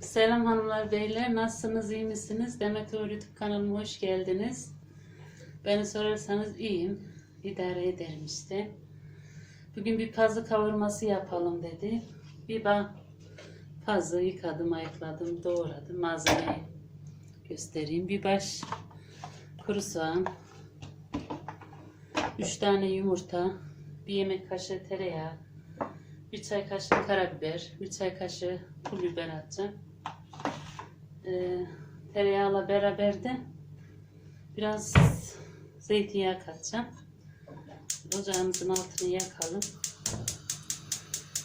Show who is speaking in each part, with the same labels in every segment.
Speaker 1: Selam hanımlar beyler nasılsınız iyi misiniz? Demet YouTube kanalıma hoş geldiniz. Beni sorarsanız iyiyim. İdare ederim işte. Bugün bir pazı kavurması yapalım dedi. Bir ben pazı yıkadım, ayıkladım, doğradım. Malzemeyi göstereyim. Bir baş kuru soğan, 3 tane yumurta, bir yemek kaşığı tereyağı, bir çay kaşığı karabiber, bir çay kaşığı pul biber atacağım. Ee, tereyağıyla beraber de biraz zeytinyağı katacağım. Ocağımızın altını yakalım.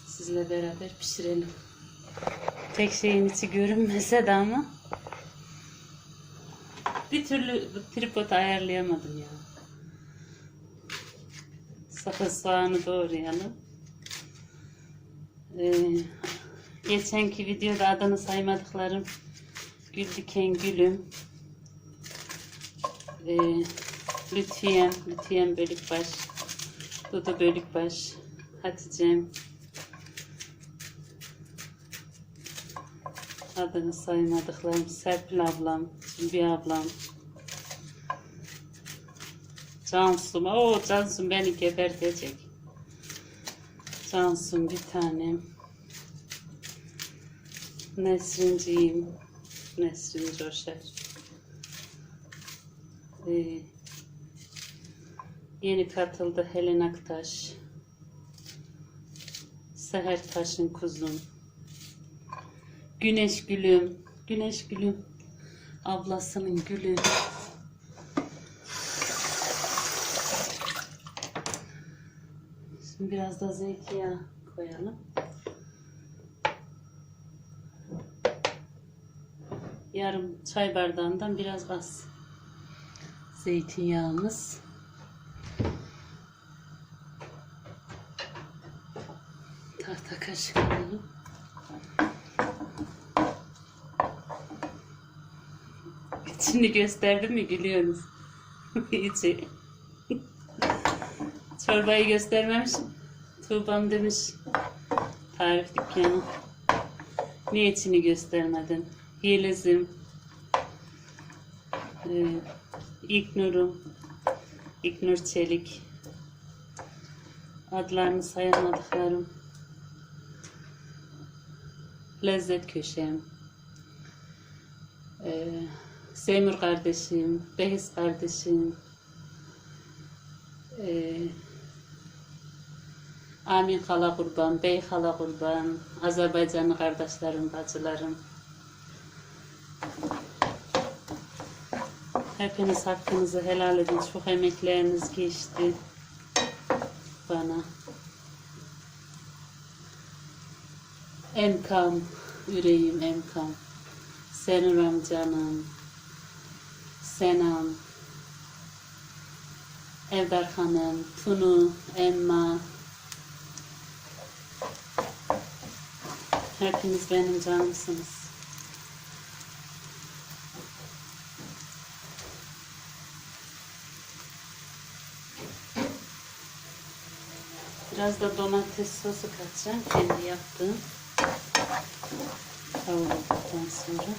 Speaker 1: Sizle beraber pişirelim. Tek şeyin içi görünmese de ama bir türlü bu tripodu ayarlayamadım ya. Sakın soğanı doğrayalım. Ee, geçenki videoda adını saymadıklarım Gül Diken Gülüm. Ee, Lütfiyem Lütfiyem Bölükbaş. Dudu Bölükbaş. Hatice'm. Adını saymadıklarım. Serpil ablam Zülbiye ablam. Cansum o Cansum beni gebertecek Cansum bir tanem. Nesrinciğim. Nesrin Coşer. Ee, yeni katıldı Helen Aktaş. Seher Taş'ın kuzum. Güneş gülüm. Güneş gülüm. Ablasının gülü. Şimdi biraz da zeytinyağı koyalım. Yarım çay bardağından biraz az zeytinyağımız. Tahta kaşık alalım. İçini gösterdim mi gülüyorsunuz. İçi. Çorbayı göstermemişim. Tuğbam demiş. Tarif dükkanı. Niye içini göstermedin? Yelizim. Ee, İknur'um. İknur Çelik. Adlarını sayamadıklarım. Lezzet köşem. Ee, Semur kardeşim. Behiz kardeşim. Ee, Amin hala kurban, bey hala kurban, Azerbaycanlı kardeşlerim, bacılarım. Hepiniz hakkınızı helal edin. Çok emekleriniz geçti bana. Emkam, yüreğim Emkam. Senuram canım. Senam. Evdar Hanım, Tunu, Emma. Hepiniz benim canımsınız. Biraz da domates sosu katacağım. Kendi yaptığım. Kavrulduktan sonra.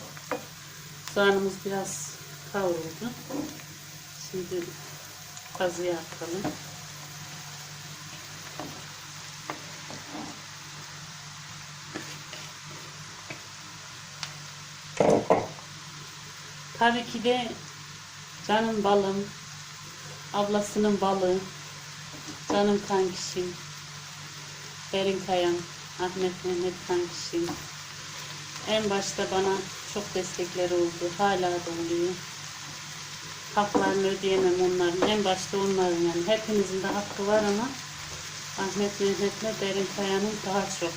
Speaker 1: Soğanımız biraz kavruldu. Şimdi kazıya atalım. Tabii ki de canım balım, ablasının balı, canım kankişim, Berin Kayan, Ahmet Mehmet kankişim. En başta bana çok destekleri oldu. Hala da oluyor. Haklarını ödeyemem onların. En başta onların yani. Hepinizin de hakkı var ama Ahmet Mehmet'le Berin Kaya'nın daha çok.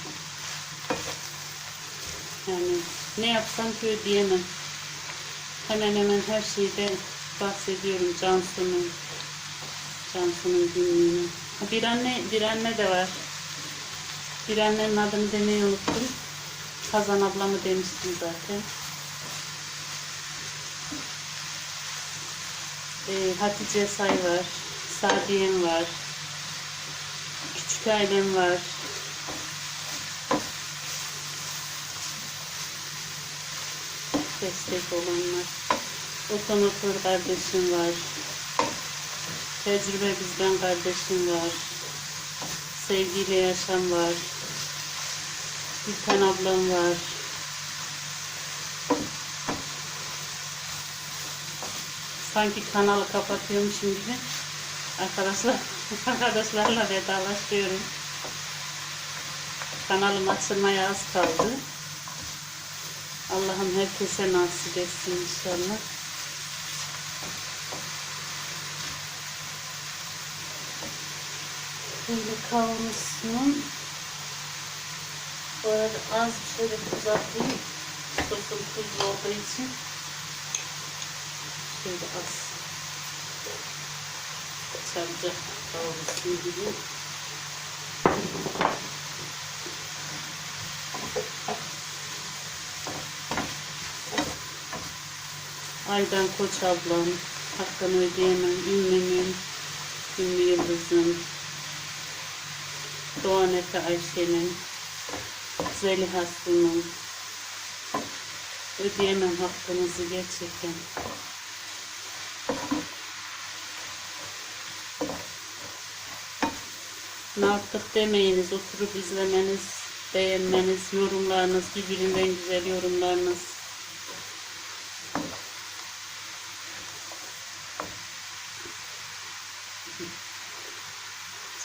Speaker 1: Yani ne yapsam ki ödeyemem. Hemen hemen her şeyde bahsediyorum Cansu'nun. Cansu'nun günlüğünü. Bir anne, bir anne de var. Bir annenin adını demeyi unuttum. Kazan ablamı demiştim zaten. Ee, Hatice Say var. Sadiye'm var. Küçük ailem var. destek olanlar. Otomotor kardeşim var. Tecrübe bizden kardeşim var. Sevgiyle yaşam var. Gülten ablam var. Sanki kanalı kapatıyormuşum gibi. Arkadaşlar, arkadaşlarla vedalaşıyorum. Kanalım açılmaya az kaldı. Allah'ım herkese nasip etsin inşallah. Böyle kavrulsun. Bu arada az şöyle tuz atayım. Sosum tuzlu olduğu için. Şöyle az. Çarpacak kavrulsun gibi. Aydan Koç ablam, hakkını ödeyemem, ünlümün, ünlü yıldızım, Doğan Efe Ayşe'nin, Zeliha Sun'un, ödeyemem hakkınızı gerçekten. Ne yaptık demeyiniz, oturup izlemeniz, beğenmeniz, yorumlarınız, birbirinden güzel yorumlarınız.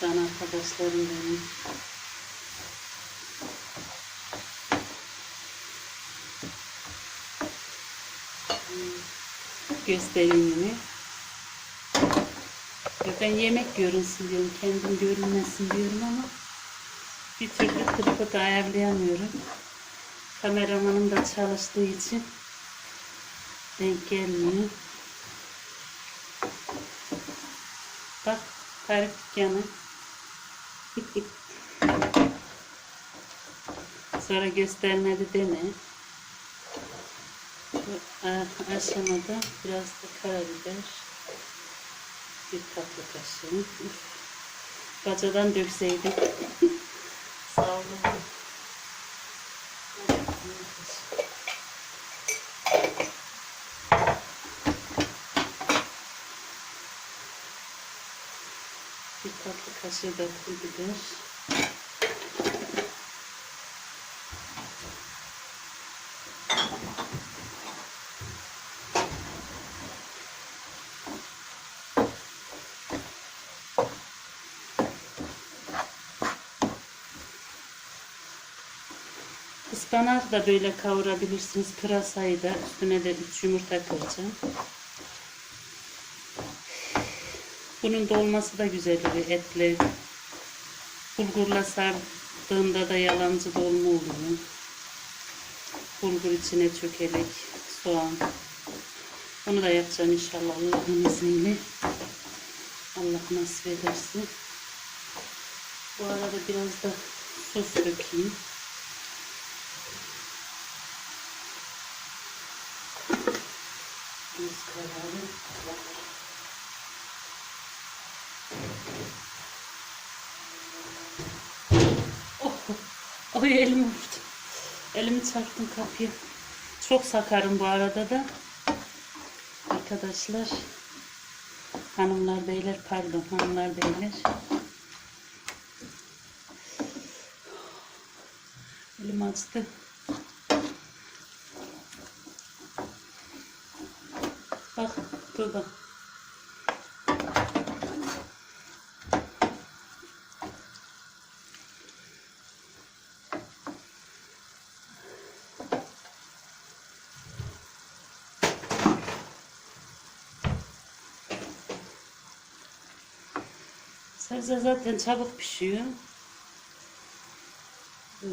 Speaker 1: Can arkadaşlarım benim. Yine. Ya Ben yemek görünsün diyorum, kendim görünmesin diyorum ama bir türlü tripodu ayarlayamıyorum. Kameramanım da çalıştığı için denk gelmiyor. Bak tarif dükkanı. Sonra göstermedi deme. Aşamada biraz da karabiber. Bir tatlı kaşığı. Bacadan dökseydim. Sağ olun. Bir tatlı kaşığı da pul biber. Ispanak da böyle kavurabilirsiniz. Pırasayı da üstüne de üç yumurta kıracağım. Bunun dolması da güzel oluyor etli. Bulgurla sardığında da yalancı dolma oluyor. Bulgur içine çökelek, soğan. Onu da yapacağım inşallah Allah'ın izniyle. Allah nasip ederse. Bu arada biraz da sos dökeyim. Oh, ay elim vurdu. Elimi çarptım kapıya. Çok sakarım bu arada da. Arkadaşlar. Hanımlar beyler pardon hanımlar beyler. Elim acıdı. Bak burada. Sebze zaten çabuk pişiyor. Ee,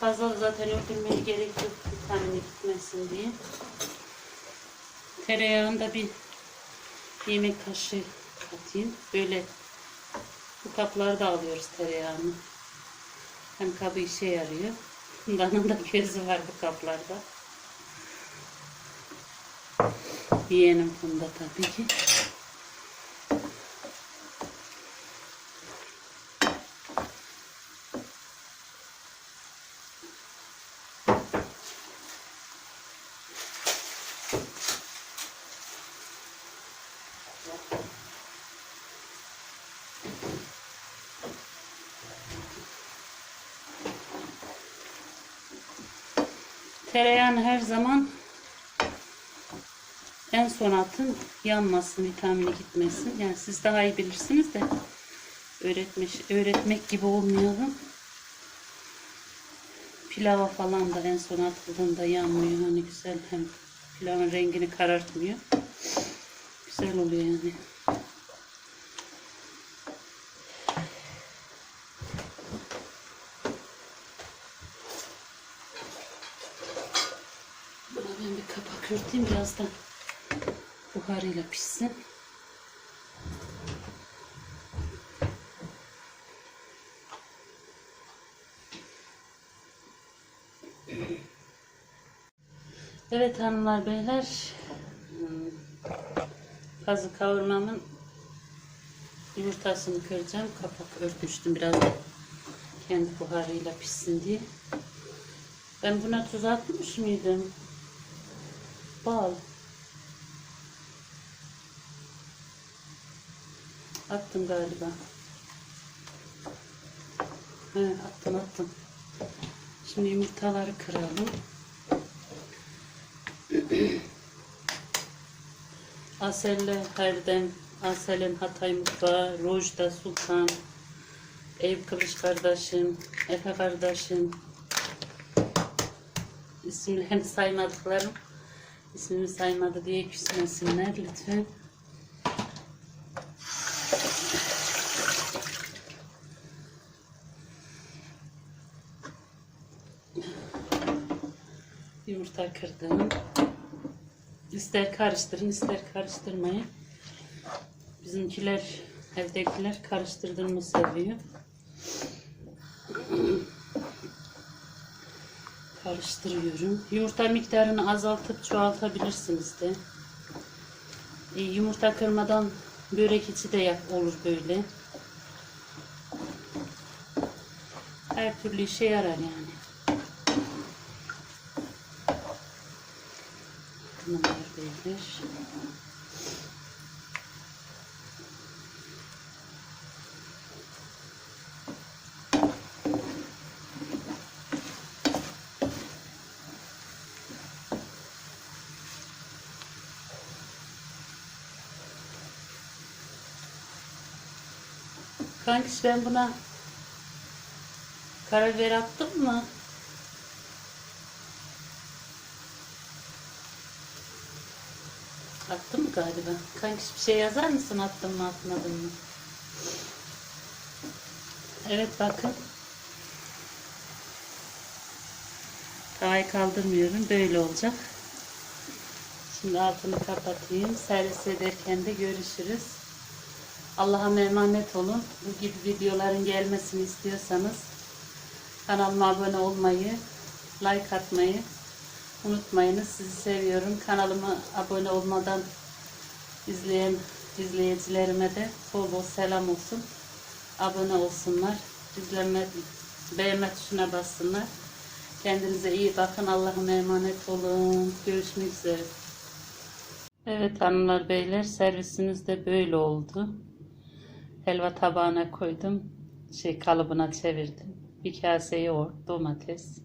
Speaker 1: fazla zaten öldürmeye gerek yok vitamini gitmesin diye. Tereyağında bir yemek kaşığı katayım. Böyle bu kaplarda alıyoruz tereyağını. Hem kabı işe yarıyor. Bundanın da gözü var bu kaplarda. Yeğenim bunda tabii ki. Tereyağını her zaman en son atın yanmasın, vitamini gitmesin. Yani siz daha iyi bilirsiniz de öğretmiş, öğretmek gibi olmayalım. Pilava falan da en son atıldığında yanmıyor. Hani güzel hem pilavın rengini karartmıyor. Güzel oluyor yani. Buna ben bir kapak örteyim birazdan buharıyla pişsin. Evet hanımlar beyler kazı kavurmamın yumurtasını kıracağım. Kapak örtmüştüm biraz da kendi buharıyla pişsin diye. Ben buna tuz atmış mıydım? Bal. Attım galiba. He, attım attım. Şimdi yumurtaları kıralım. Aselle Herdem, Asel'in Hatay Mutfağı, Rojda Sultan, Eyüp Kılıç kardeşim, Efe kardeşim, isimlerini saymadıklarım, ismimi saymadı diye küsmesinler lütfen. Yumurta kırdım. İster karıştırın, ister karıştırmayın. Bizimkiler, evdekiler karıştırdığımı seviyor. Karıştırıyorum. Yumurta miktarını azaltıp çoğaltabilirsiniz de. E, yumurta kırmadan börek içi de yap olur böyle. Her türlü işe yarar yani. Bunlar beyler. Kankiş ben buna karabiber attım mı? Attım mı galiba? Kankiş bir şey yazar mısın attın mı atmadın mı? Evet bakın. Tavayı kaldırmıyorum. Böyle olacak. Şimdi altını kapatayım. Servis ederken de görüşürüz. Allah'a emanet olun. Bu gibi videoların gelmesini istiyorsanız kanalıma abone olmayı, like atmayı unutmayınız. Sizi seviyorum. Kanalıma abone olmadan izleyen izleyicilerime de bol bol selam olsun. Abone olsunlar. İzleme, beğenme tuşuna bassınlar. Kendinize iyi bakın. Allah'a emanet olun. Görüşmek üzere. Evet hanımlar beyler servisimiz de böyle oldu. Helva tabağına koydum. Şey kalıbına çevirdim. Bir kase yoğurt, domates,